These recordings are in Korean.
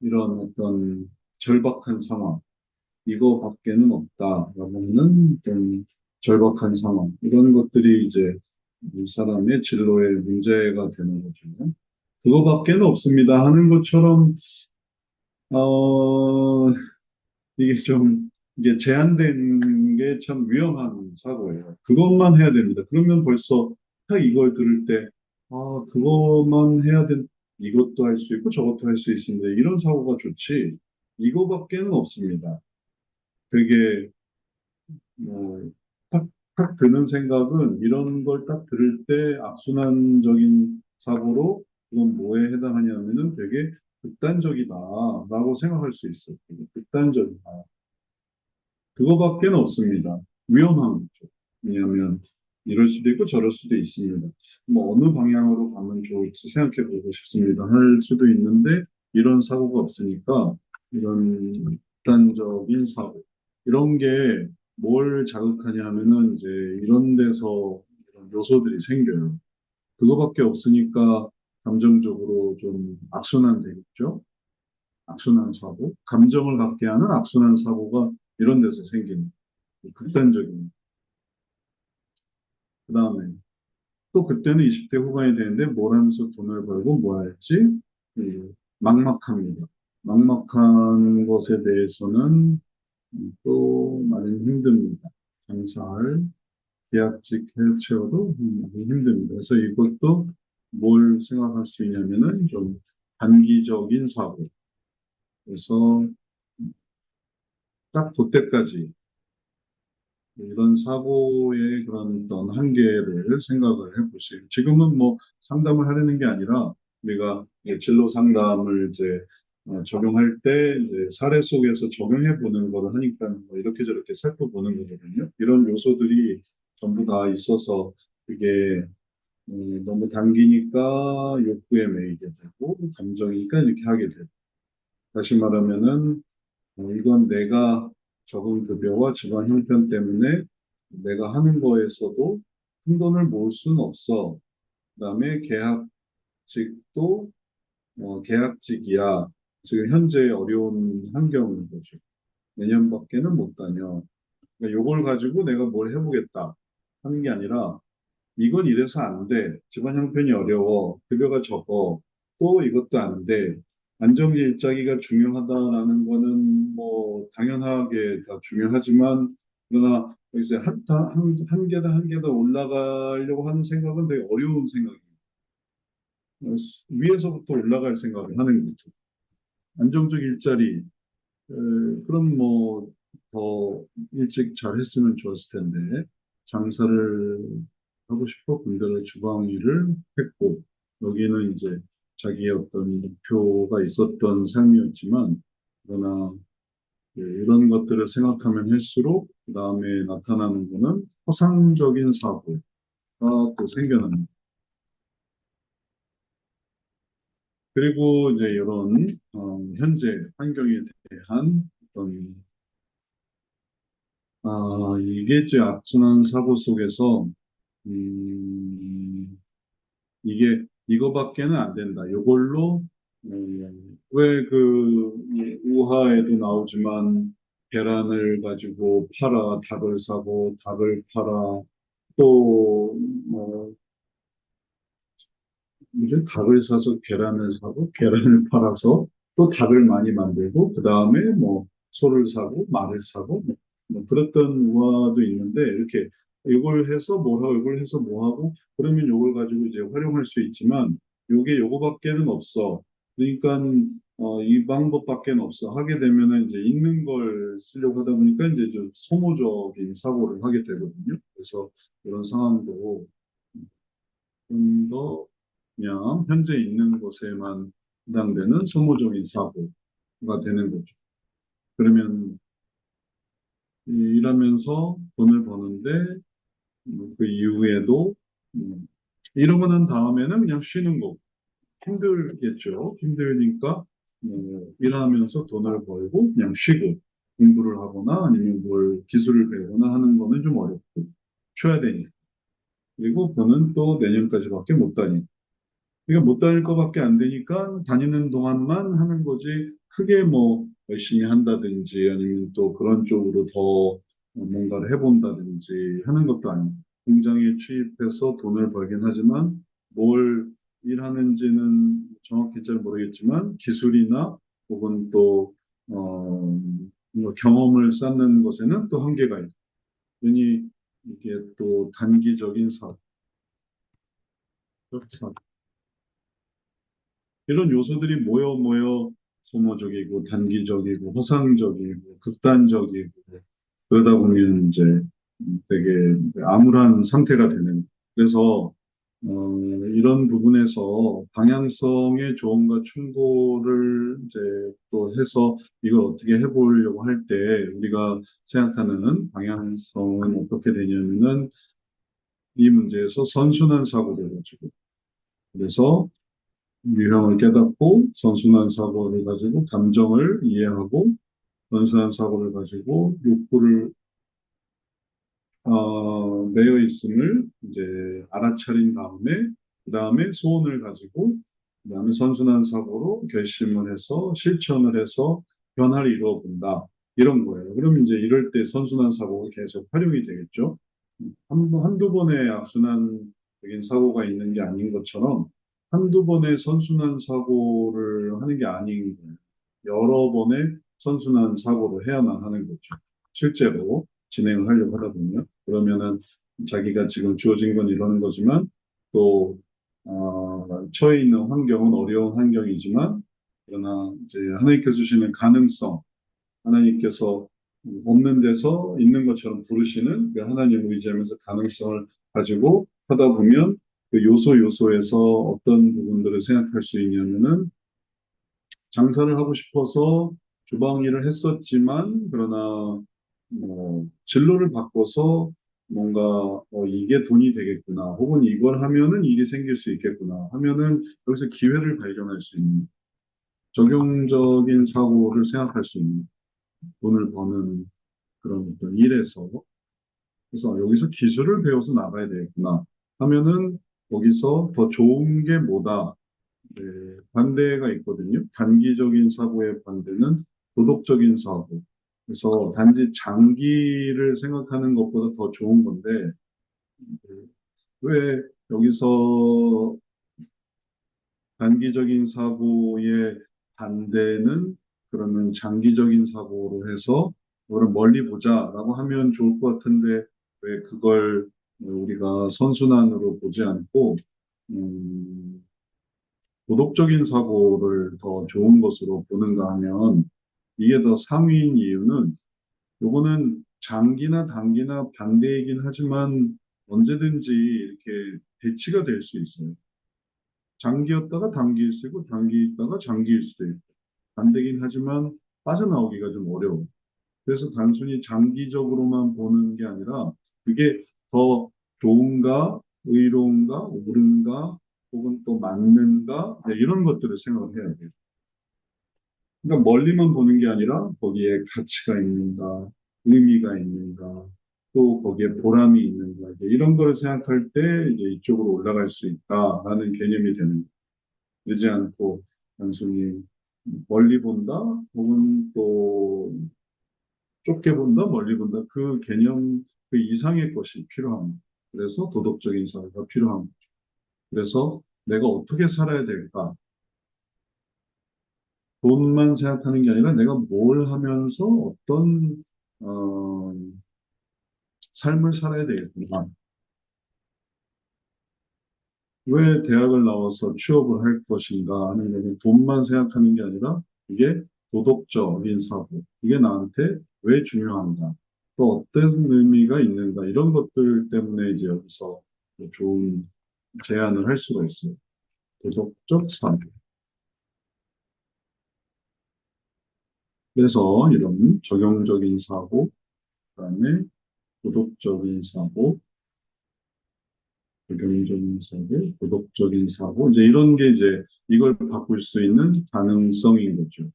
이런 어떤 절박한 상황, 이거밖에는 없다라고 하는 좀 절박한 상황, 이런 것들이 이제 이 사람의 진로의 문제가 되는 거죠. 그거밖에는 없습니다 하는 것처럼, 어, 이게 좀, 이게 제한된 게 참 위험한 사고예요. 그것만 해야 됩니다. 그러면 벌써 딱 이걸 들을 때, 아, 그것만 해야 된, 이것도 할 수 있고 저것도 할 수 있습니다. 이런 사고가 좋지, 이거밖에는 없습니다. 되게, 뭐, 탁, 탁 드는 생각은 이런 걸 딱 들을 때 악순환적인 사고로 그건 뭐에 해당하냐면은 되게 극단적이다라고 생각할 수 있어요. 극단적이다. 그거밖에 는 없습니다. 위험한 거죠. 왜냐하면 이럴 수도 있고 저럴 수도 있습니다. 뭐 어느 방향으로 가면 좋을지 생각해 보고 싶습니다. 할 수도 있는데 이런 사고가 없으니까 이런 극단적인 사고 이런 게 뭘 자극하냐 하면은 이제 이런 데서 이런 요소들이 생겨요. 그거밖에 없으니까 감정적으로 좀 악순환 되겠죠. 악순환 사고, 감정을 갖게 하는 악순환 사고가 이런 데서 생기는 극단적인. 그 다음에 또 그때는 20대 후반이 되는데 뭘 하면서 돈을 벌고 뭐 할지 음, 막막합니다. 막막한 것에 대해서는 음, 또 많이 힘듭니다. 장사할 계약직 해체어도 많이 힘듭니다. 그래서 이것도 뭘 생각할 수 있냐면은 좀 단기적인 사고. 그래서 딱 그때까지 이런 사고의 그런 어떤 한계를 생각을 해보세요. 지금은 뭐 상담을 하려는 게 아니라 우리가 진로 상담을 이제 어, 적용할 때 이제 사례 속에서 적용해 보는 거를 하니까 뭐 이렇게 저렇게 살펴보는 거거든요. 이런 요소들이 전부 다 있어서 그게 음, 너무 당기니까 욕구에 매이게 되고 감정이니까 이렇게 하게 되고 다시 말하면은 어, 이건 내가 적은 급여와 집안 형편 때문에 내가 하는 거에서도 큰 돈을 모을 수는 없어. 그 다음에 계약직도 어, 계약직이야. 지금 현재 어려운 환경인 거죠. 내년밖에는 못 다녀. 그러니까 요걸 가지고 내가 뭘 해보겠다 하는 게 아니라 이건 이래서 안 돼. 집안 형편이 어려워. 급여가 적어. 또 이것도 안 돼. 안정기 일자리가 중요하다라는 거는 뭐 당연하게 다 중요하지만 그러나 여기서 한, 한, 한 계단 한 계단 올라가려고 하는 생각은 되게 어려운. 어, 위에서부터 올라갈 생각을 하는 거죠. 안정적 일자리, 에, 그럼 뭐 더 일찍 잘 했으면 좋았을 텐데 장사를 하고 싶어 군대를 주방 일을 했고 여기는 이제 자기의 어떤 목표가 있었던 삶이었지만 그러나 예, 이런 것들을 생각하면 할수록 그 다음에 나타나는 거는 허상적인 사고가 또 생겨납니다. 그리고 이제 이런 어, 현재 환경에 대한 어떤 아, 이게 이제 악순환 사고 속에서 음, 이게 이거밖에는 안 된다. 이걸로 음, 왜그 우화에도 나오지만 계란을 가지고 팔아 닭을 사고 닭을 팔아 또뭐 이제 닭을 사서 계란을 사고 계란을 팔아서 또 닭을 많이 만들고 그 다음에 뭐 소를 사고 말을 사고 뭐, 뭐 그랬던 우화도 있는데 이렇게 이걸 해서 뭘 하고 이걸 해서 뭐 하고 그러면 이걸 가지고 이제 활용할 수 있지만 요게 요거밖에는 없어. 그러니까 어, 이 방법밖에 없어. 하게 되면은 이제 있는 걸 쓰려고 하다 보니까 이제 좀 소모적인 사고를 하게 되거든요. 그래서 이런 상황도 좀 더 그냥 현재 있는 곳에만 해당되는 소모적인 사고가 되는 거죠. 그러면 일하면서 돈을 버는데 뭐 그 이후에도 음, 이러고 난 다음에는 그냥 쉬는 거 힘들겠죠. 힘들니까 뭐 일하면서 돈을 벌고 그냥 쉬고 공부를 하거나 아니면 뭘 기술을 배우거나 하는 거는 좀 어렵고 쉬어야 되니까. 그리고 그는 또 내년까지밖에 못 다니고 그러니까 못 다닐 것밖에 안 되니까 다니는 동안만 하는 거지 크게 뭐 열심히 한다든지 아니면 또 그런 쪽으로 더 뭔가를 해본다든지 하는 것도 아니고 공장에 취입해서 돈을 벌긴 하지만 뭘 일하는지는 정확히 잘 모르겠지만 기술이나 혹은 또 어, 뭐 경험을 쌓는 것에는 또 한계가 있고 괜히 이게 또 단기적인 사업 사업. 이런 요소들이 모여 모여 소모적이고 단기적이고 허상적이고 극단적이고 그러다 보면 이제 되게 암울한 상태가 되는. 그래서 어, 이런 부분에서 방향성의 조언과 충고를 이제 또 해서 이걸 어떻게 해보려고 할 때 우리가 생각하는 방향성은 어떻게 되냐면은 이 문제에서 선순환 사고를 가지고. 그래서 유형을 깨닫고 선순환 사고를 가지고 감정을 이해하고 선순환 사고를 가지고 욕구를 어, 매여 있음을 이제 알아차린 다음에 그 다음에 소원을 가지고 그 다음에 선순환 사고로 결심을 해서 실천을 해서 변화를 이루어 본다 이런 거예요. 그러면 이제 이럴 때 선순환 사고가 계속 활용이 되겠죠. 한, 한두 번의 악순환적인 사고가 있는 게 아닌 것처럼 한두 번의 선순환 사고를 하는 게 아닌 거예요. 여러 번의 선순환 사고를 해야만 하는 거죠. 실제로 진행을 하려고 하다 보면 그러면은 자기가 지금 주어진 건 이러는 거지만 또 어, 처해 있는 환경은 어려운 환경이지만 그러나 이제 하나님께서 주시는 가능성 하나님께서 없는 데서 있는 것처럼 부르시는 그 하나님을 의지하면서 가능성을 가지고 하다 보면 그 요소 요소에서 어떤 부분들을 생각할 수 있냐면은 장사를 하고 싶어서 주방 일을 했었지만 그러나 뭐 진로를 바꿔서 뭔가 어, 이게 돈이 되겠구나 혹은 이걸 하면은 일이 생길 수 있겠구나 하면은 여기서 기회를 발견할 수 있는 적용적인 사고를 생각할 수 있는 돈을 버는 그런 어떤 일에서 그래서 여기서 기술을 배워서 나가야 되겠구나 하면은 거기서 더 좋은 게 뭐다 네, 반대가 있거든요. 단기적인 사고의 반대는 도덕적인 사고. 그래서 단지 장기를 생각하는 것보다 더 좋은 건데 왜 여기서 단기적인 사고의 반대는 그러면 장기적인 사고로 해서 그걸 멀리 보자라고 하면 좋을 것 같은데 왜 그걸 우리가 선순환으로 보지 않고 음, 도덕적인 사고를 더 좋은 것으로 보는가 하면 이게 더 상위인 이유는 요거는 장기나 단기나 반대이긴 하지만 언제든지 이렇게 대치가 될 수 있어요. 장기였다가 단기일 수도 있고 단기 있다가 장기일 수도 있고 반대긴 하지만 빠져나오기가 좀 어려워. 그래서 단순히 장기적으로만 보는 게 아니라 그게 더 좋은가, 의로운가, 옳은가, 혹은 또 맞는가, 네, 이런 것들을 생각을 해야 돼요. 그러니까 멀리만 보는 게 아니라 거기에 가치가 있는가, 의미가 있는가, 또 거기에 보람이 있는가, 이런 거를 생각할 때 이쪽으로 올라갈 수 있다라는 개념이 되는 거예요. 그러지 않고 단순히 멀리 본다, 혹은 또 좁게 본다, 멀리 본다, 그 개념, 그 이상의 것이 필요합니다. 그래서 도덕적인 사회가 필요합니다. 그래서 내가 어떻게 살아야 될까? 돈만 생각하는 게 아니라 내가 뭘 하면서 어떤 어, 삶을 살아야 되겠구나. 왜 대학을 나와서 취업을 할 것인가 하는 돈만 생각하는 게 아니라 이게 도덕적인 사고, 이게 나한테 왜 중요한가, 또 어떤 의미가 있는가 이런 것들 때문에 이제 여기서 좋은 제안을 할 수가 있어요. 도덕적 사고. 그래서 이런 적용적인 사고, 그 다음에 도덕적인 사고, 적용적인 사고, 도덕적인 사고, 이제 이런 게 이제 이걸 바꿀 수 있는 가능성인 거죠.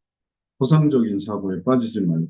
허상적인 사고에 빠지지 말고.